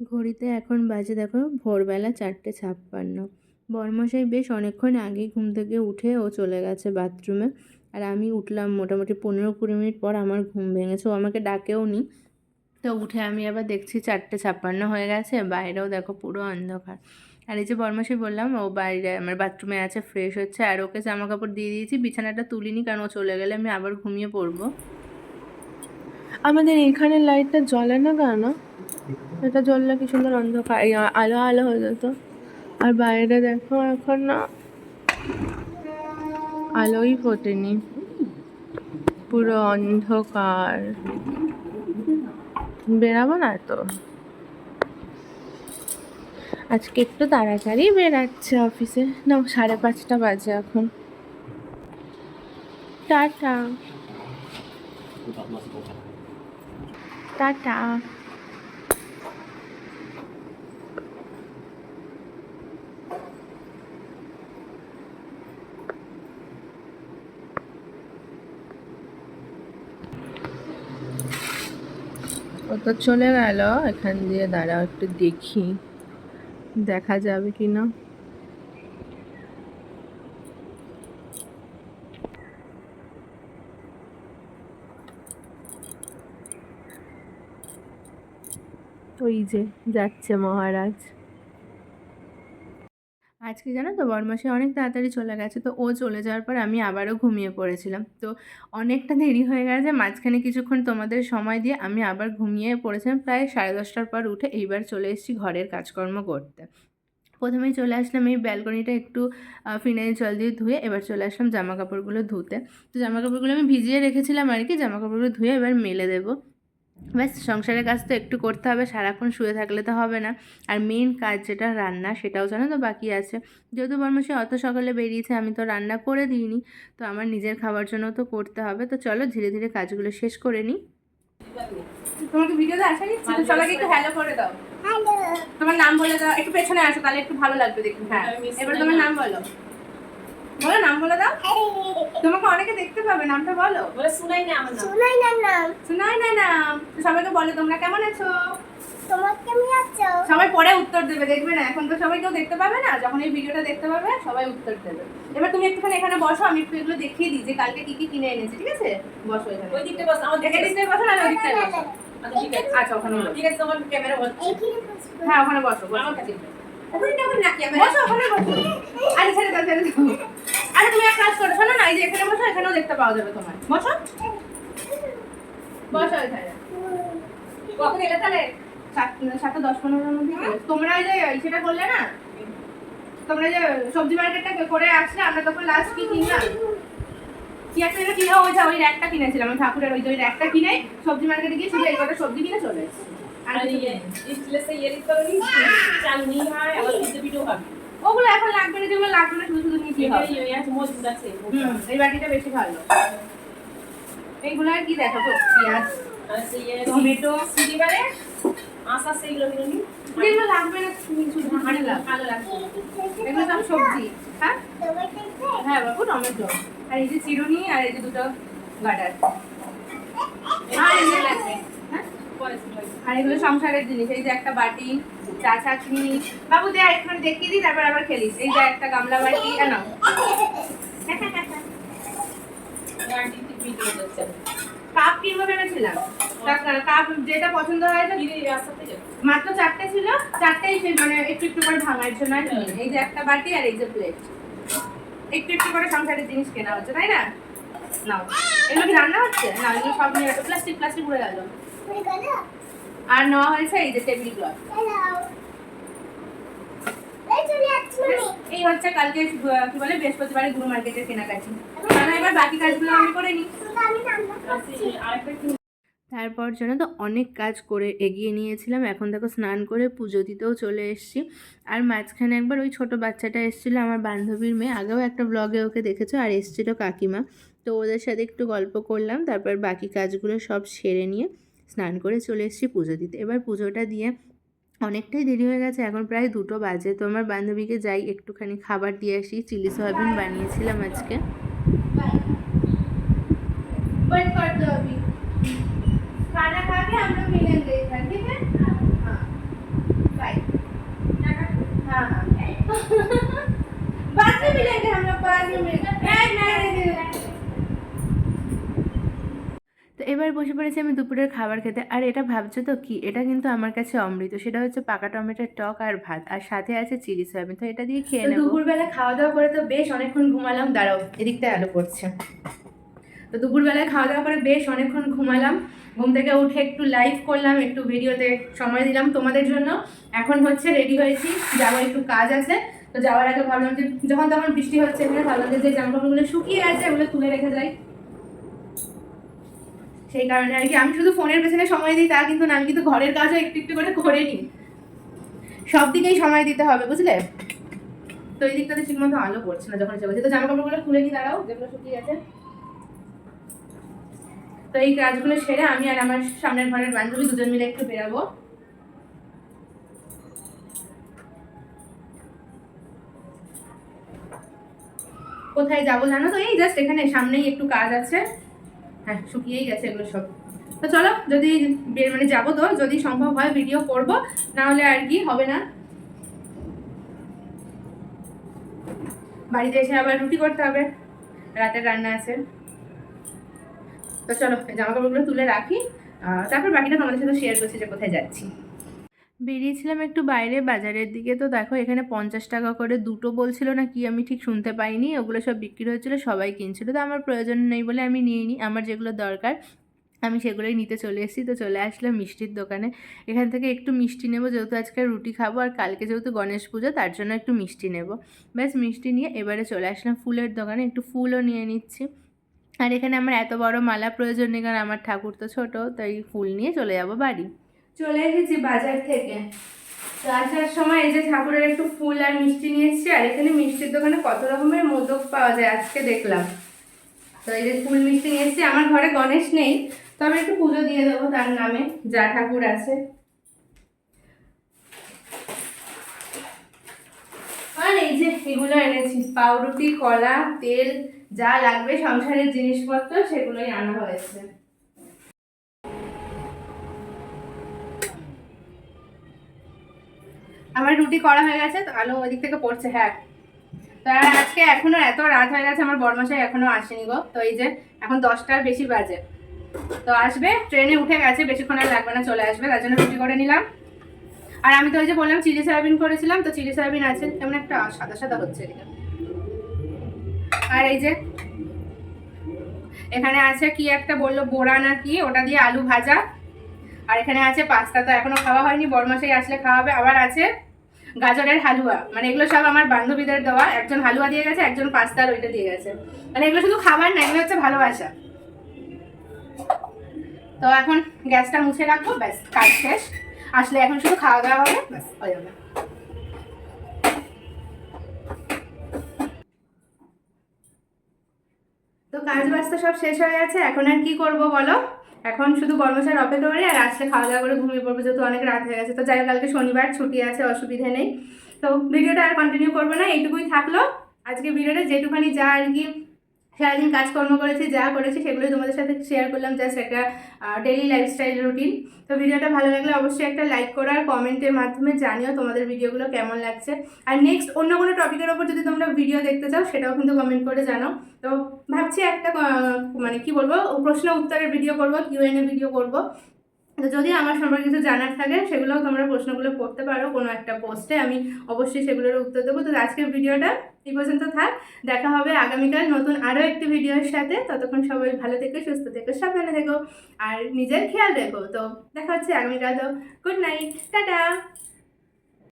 ঘড়িতে এখন বাজে দেখো ভোরবেলা চারটে ছাপ্পান্ন। বরমশাই বেশ অনেকক্ষণ আগেই ঘুম থেকে উঠে ও চলে গেছে বাথরুমে। আর আমি উঠলাম মোটামুটি পনেরো কুড়ি মিনিট পর আমার ঘুম ভেঙেছে। ও আমাকে ডাকেও নি। তো উঠে আমি আবার দেখছি চারটে ছাপ্পান্ন হয়ে গেছে। বাইরেও দেখো পুরো অন্ধকার। আর এই যে বরমাসি বললাম, ও বাইরে আমার বাথরুমে আছে ফ্রেশ হচ্ছে। আর ওকে জামা কাপড় দিয়ে দিয়েছি, বিছানাটা তুলিনি কারণ ও চলে গেলে আমি আবার ঘুমিয়ে পড়ব। আমাদের এইখানে লাইটটা জ্বলে না কেন? এটা জ্বললে কি সুন্দর অন্ধকার আলো আলো হয়ে যেত আর বাইরে দেখো এখন না, আলোই ফোটেনি। পুরো অন্ধকার। বেরাবো না তো? আজকে একটু তাড়াতাড়ি বেরাচ্ছে অফিসে। না সাড়ে পাঁচটা বাজে এখন। টাটা। টাটা। ও তো চলে গেল, এখান দিয়ে দাঁড়াও, একটু দেখি। দেখা যাবে কি না। ওই যে, যাচ্ছে মহারাজ। আজকে জানো তো বরমাসে অনেক তাড়াতাড়ি চলে গেছে, তো ও চলে যাওয়ার পর আমি আবারও ঘুমিয়ে পড়েছিলাম। তো অনেকটা দেরি হয়ে গেছে, মাঝখানে কিছুক্ষণ তোমাদের সময় দিয়ে আমি আবার ঘুমিয়ে পড়েছিলাম, প্রায় সাড়ে দশটার পর উঠে এইবার চলে এসেছি ঘরের কাজকর্ম করতে। প্রথমেই চলে আসলাম এই ব্যালকনিটা একটু ফিনাইল জল দিয়ে ধুয়ে এবার চলে আসলাম জামা কাপড়গুলো ধুতে। তো জামা কাপড়গুলো আমি ভিজিয়ে রেখেছিলাম আর কি জামা কাপড়গুলো ধুয়ে এবার মেলে দেবো। ব্যাস সংসারের কাজ তো একটু করতে হবে সারাক্ষণ শুয়ে থাকলে তো হবে না। আর মেন কাজ যেটা রান্না সেটাও জানো তো বাকি আছে। যেহেতু বর্মশে অত সকালে বেরিয়েছে আমি তো রান্না করে দিইনি তো আমার নিজের খাবার জন্য তো করতে হবে। তো চলো ধীরে ধীরে কাজগুলো শেষ করে নিই। তোমাকে ভিডিওতে আসা নিচ্ছি তো একটু হ্যালো করে দাও। তোমার নাম বলে দাও একটু পেছনে আসো তাহলে একটু ভালো লাগবে দেখুন হ্যাঁ এবার তোমার নাম বলো। বলো নাম বলে দাও। তোমাকে অনেকে দেখতে পাবে নামটা বলো। বলে শুনাই না আমার নাম। শোনাই না নাম। শোনাই না নাম। সবাইকে বলো তোমরা কেমন আছো? তোমার কেমন আছো? সবাই পরে উত্তর দেবে দেখবে না? এখন তো সবাই কেউ দেখতে পাবে না? যখন এই ভিডিওটা দেখতে পাবে সবাই উত্তর দেবে। এবার তুমি একটুখানি এখানে বসো আমি একটু এগুলো দেখিয়ে দিই যে কালকে কি কি কিনে এনেছি ঠিক আছে? বসো এখানে। ওই দিকটা বস আমার এখানে দিকে দিকটায় বসো না ওই দিকটায় বসো। আচ্ছা ঠিক আছে। আচ্ছা ওখানে বসো। ঠিক আছে তোমার ক্যামেরা বল হ্যাঁ ওখানে বসো বসো। আমার ওখানে না, বসো ওখানে বসো। আরে ছেড়ে দাও ছেড়ে দাও। আরে তুমি এক কাজ করো শোনো না এই যে এখানে বসো এখানেও দেখতে পাওয়া যাবে তোমার বসো। বসো এখানে। কখন এলে তাহলে? সাত- সাতটা দশ পনেরোর মধ্যে তোমরা যে সেটা করলে না? তোমরা যে সবজি মার্কেটটা করে আসলে আমরা তখন লাস্ট কি কিনলাম? কি একটা যেন কিনে ওই যে ওই র্যাকটা কিনেছিলাম ঠাকুরের ওই যে ওই র্যাকটা কিনে সবজি মার্কেটে গিয়ে শুধু এই কটা সবজি কিনে চলে এসেছি। আর ইয়ে কিনিনি। স্টিলে সে ইয়ে দিতে পারি চালনি হয় আবার পিঠে পিঠেও হবে। ওগুলো এখন লাগবে না যেগুলো লাগবে না শুধু শুধু নিয়ে হবে। মজবুত আছে এই বাটিটা বেশি ভালো। এইগুলো আর কি দেখো তো পেঁয়াজ টমেটো। সিলিভারে আশা সেইগুলো কিনে নি যেগুলো লাগবে না শুধু ভালো লাগবে। এগুলো সব সবজি। হ্যাঁ? হ্যাঁ বাবু টমেটো। আর এই যে চিরুনি আর এই যে দুটো গাডার। আর যে লাগবে। হ্যাঁ আর এগুলো সংসারের জিনিস। এই যে একটা বাটি, চা চাটনি বাবু, দে দেখিয়ে দিই, তারপর আবার খেলিস। এই যে একটা গামলা বাটি কাপ কিনবো ভেবেছিলাম। কাপ যেটা পছন্দ হয়েছে কি মাত্র চারটে ছিল, চারটেই মানে একটু একটু করে ভাঙার জন্য। এই যে একটা বাটি আর এই যে প্লেট একটু একটু করে সংসারের জিনিস কেনা হচ্ছে, তাই না? নাও। এগুলো কি রান্না হচ্ছে? না, এগুলো সব নিয়ে প্লাস্টিক প্লাস্টিক উড়ে গেলো। আর নেওয়া হয়েছে এই যে টেবিল ক্লথ এই হচ্ছে কালকে কি বলে গুরু কেনাকাটি। এবার বাকি কাজগুলো আমি করে নিই। তারপর যেন তো অনেক কাজ করে এগিয়ে নিয়েছিলাম। এখন দেখো স্নান করে পুজো দিতেও চলে এসেছি। আর মাঝখানে একবার ওই ছোট বাচ্চাটা এসেছিল, আমার বান্ধবীর মেয়ে। আগেও একটা ব্লগে ওকে দেখেছ, আর এসেছিল কাকিমা। তো ওদের সাথে একটু গল্প করলাম, তারপর বাকি কাজগুলো সব সেরে নিয়ে স্নান করে চলে এসেছি পুজো দিতে এবার পুজোটা দিয়ে অনেকটাই দেরি হয়ে গেছে এখন প্রায় দুটো বাজে তো আমার বান্ধবীকে যাই একটুখানি খাবার দিয়ে আসি চিলি সয়াবিন বানিয়েছিলাম আজকে বসে পড়েছি আমি দুপুরের খাবার খেতে। আর এটা ভাবছ তো কি? এটা কিন্তু আমার কাছে অমৃত। সেটা হচ্ছে পাকা টমেটোর টক আর ভাত। আর সাথে আছে চিলি সয়াবিন। তো এটা দিয়ে খেয়ে নেব। দুপুরবেলা খাওয়া দাওয়া করে তো বেশ অনেকক্ষণ ঘুমালাম। দাঁড়াও এদিকটা আলো পড়ছে। তো দুপুরবেলায় খাওয়া দাওয়া করে বেশ অনেকক্ষণ ঘুমালাম। ঘুম থেকে উঠে একটু লাইভ করলাম একটু ভিডিওতে সময় দিলাম তোমাদের জন্য। এখন হচ্ছে রেডি হয়েছি। যাব একটু কাজ আছে। তো যাওয়ার আগে ভাবলাম যে যখন তখন বৃষ্টি হচ্ছে এখানে ভাবলাম যে যে জামাকাপড়গুলো শুকিয়ে আছে ওগুলো তুলে রেখে যাই। সেই কারণে আর কি আমি শুধু ফোনের পেছনে সময় দিই, তা কিন্তু না, আমি কিন্তু ঘরের কাজও একটু একটু করে করে নিই। সব দিকেই সময় দিতে হবে, বুঝলে? তো এই দিকটাতে ঠিক মতো আলো পড়ছে না যখন চলছে তো জামা কাপড়গুলো খুলে নিয়ে দাঁড়াও, যেগুলো শুকিয়ে গেছে। তো এই কাজগুলো সেরে আমি আর আমার সামনের ঘরের বান্ধবী দুজন মিলে একটু বেরাবো। কোথায় যাব জানো তো? এই জাস্ট এখানে, সামনেই একটু কাজ আছে। হ্যাঁ শুকিয়েই গেছে এগুলো সব। তো চলো, যদি মানে যাব তো, যদি সম্ভব হয় ভিডিও করব না হলে আর কি হবে না। বাড়িতে এসে আবার রুটি করতে হবে, রাতের রান্না আছে। তো চলো জামা কাপড়গুলো তুলে রাখি। তারপর বাকিটা আমাদের সাথে শেয়ার করছি যে কোথায় যাচ্ছি। বেরিয়েছিলাম একটু বাইরে বাজারের দিকে। তো দেখো এখানে পঞ্চাশ টাকা করে দুটো বলছিল না কি আমি ঠিক শুনতে পাইনি। ওগুলো সব বিক্রি হচ্ছিল সবাই কিনছিল। তো আমার প্রয়োজন নেই বলে আমি নিয়ে নিই আমার যেগুলো দরকার আমি সেগুলোই নিতে চলে এসেছি। তো চলে আসলাম মিষ্টির দোকানে। এখান থেকে একটু মিষ্টি নেব, যেহেতু আজকে রুটি খাব আর কালকে যেহেতু গণেশ পুজো, তার জন্য একটু মিষ্টি নেব। ব্যাস মিষ্টি নিয়ে এবারে চলে আসলাম ফুলের দোকানে, একটু ফুলও নিয়ে নিচ্ছি। আর এখানে আমার এত বড় মালা প্রয়োজন নেই, কারণ আমার ঠাকুর তো ছোটো, তাই ফুল নিয়ে চলে যাব বাড়ি। চলে এসেছি বাজার থেকে। তো আসার সময় এই যে ঠাকুরের একটু ফুল আর মিষ্টি নিয়ে এসেছি আর এখানে মিষ্টির দোকানে কত রকমের মোদক পাওয়া যায় আজকে দেখলাম। তো এই যে ফুল মিষ্টি নিয়ে এসেছি আমার ঘরে গণেশ নেই, তো আমি একটু পুজো দিয়ে দেবো তার নামে, যা ঠাকুর আছে। আর এই যে এগুলো এনেছি, পাউরুটি, কলা, তেল, যা লাগবে সংসারের জিনিসপত্র, সেগুলোই আনা হয়েছে। আমার রুটি করা হয়ে গেছে, তো আলো ওদিক থেকে পড়ছে হ্যাঁ। তো আজকে এখনও এত রাত হয়ে গেছে, আমার বরমাসাই এখনও আসেনি গো। তো এই যে, এখন দশটার বেশি বাজে। তো আসবে, ট্রেনে উঠে গেছে, বেশিক্ষণ আর লাগবে না, চলে আসবে, তার জন্য রুটি করে নিলাম। আর আমি তো ওই যে বললাম, চিলি সয়াবিন করেছিলাম, তো চিলি সয়াবিন আছে এমন একটা সাদা সাদা হচ্ছে এদিকে। আর এই যে, এখানে আছে কি একটা বলল, বোরা না কি, ওটা দিয়ে আলু ভাজা। আর এখানে আছে পাস্তা, তো এখনও খাওয়া হয়নি, বরমাসাই আসলে খাওয়াবে। আবার আছে গাজরের হালুয়া। মানে এগুলো সব আমার বান্ধবীদের দেওয়া। একজন হালুয়া দিয়ে গেছে, একজন পাস্তার ওইটা দিয়ে গেছে। মানে এগুলো শুধু খাবার না, এগুলো হচ্ছে ভালোবাসা। তো এখন গ্যাসটা মুছে রাখব, ব্যাস, কাজ শেষ। আসলে এখন শুধু খাওয়া দাওয়া হবে, ব্যাস, হয়ে যাবে। তো কাজ বাস্তা সব শেষ হয়ে গেছে, এখন আর কি করব বলো? এখন শুধু কর্মচারী অপেক্ষা করি আর আজকে খাওয়া দাওয়া করে ঘুমিয়ে পড়ব, যেহেতু অনেক রাত হয়ে গেছে। তো যাই কালকে শনিবার ছুটি আছে, অসুবিধে নেই। তো ভিডিওটা আর কন্টিনিউ করব না, এইটুকুই থাকল। আজকে ভিডিওটা যেটুখানি যা আর কি সারাদিন কাজকর্ম করেছি, যা করেছি সেগুলোই তোমাদের সাথে শেয়ার করলাম জাস্ট একটা ডেলি লাইফস্টাইল রুটিন তো ভিডিওটা ভালো লাগলে অবশ্যই একটা লাইক করো আর কমেন্টের মাধ্যমে জানিও তোমাদের ভিডিওগুলো কেমন লাগছে। আর নেক্সট অন্য কোনো টপিকের ওপর যদি তোমরা ভিডিও দেখতে চাও, সেটাও কিন্তু কমেন্ট করে জানাও। তো ভাবছি একটা মানে কি বলব, প্রশ্ন উত্তরের ভিডিও করব কিউএনএ ভিডিও করব। তো যদি আমার সম্পর্কে কিছু জানার থাকে, সেগুলোও তোমরা প্রশ্নগুলো করতে পারো কোনো একটা পোস্টে আমি অবশ্যই সেগুলোর উত্তর দেবো। তো আজকের ভিডিওটা এই পর্যন্ত থাক। দেখা হবে আগামীকাল নতুন আরও একটি ভিডিওর সাথে। ততক্ষণ সবাই ভালো থেকো, সুস্থ থেকো, সাবধানে থেকো, আর নিজের খেয়াল রেখো। তো দেখা হচ্ছে আগামীকাল। তো গুড নাইট টাটা!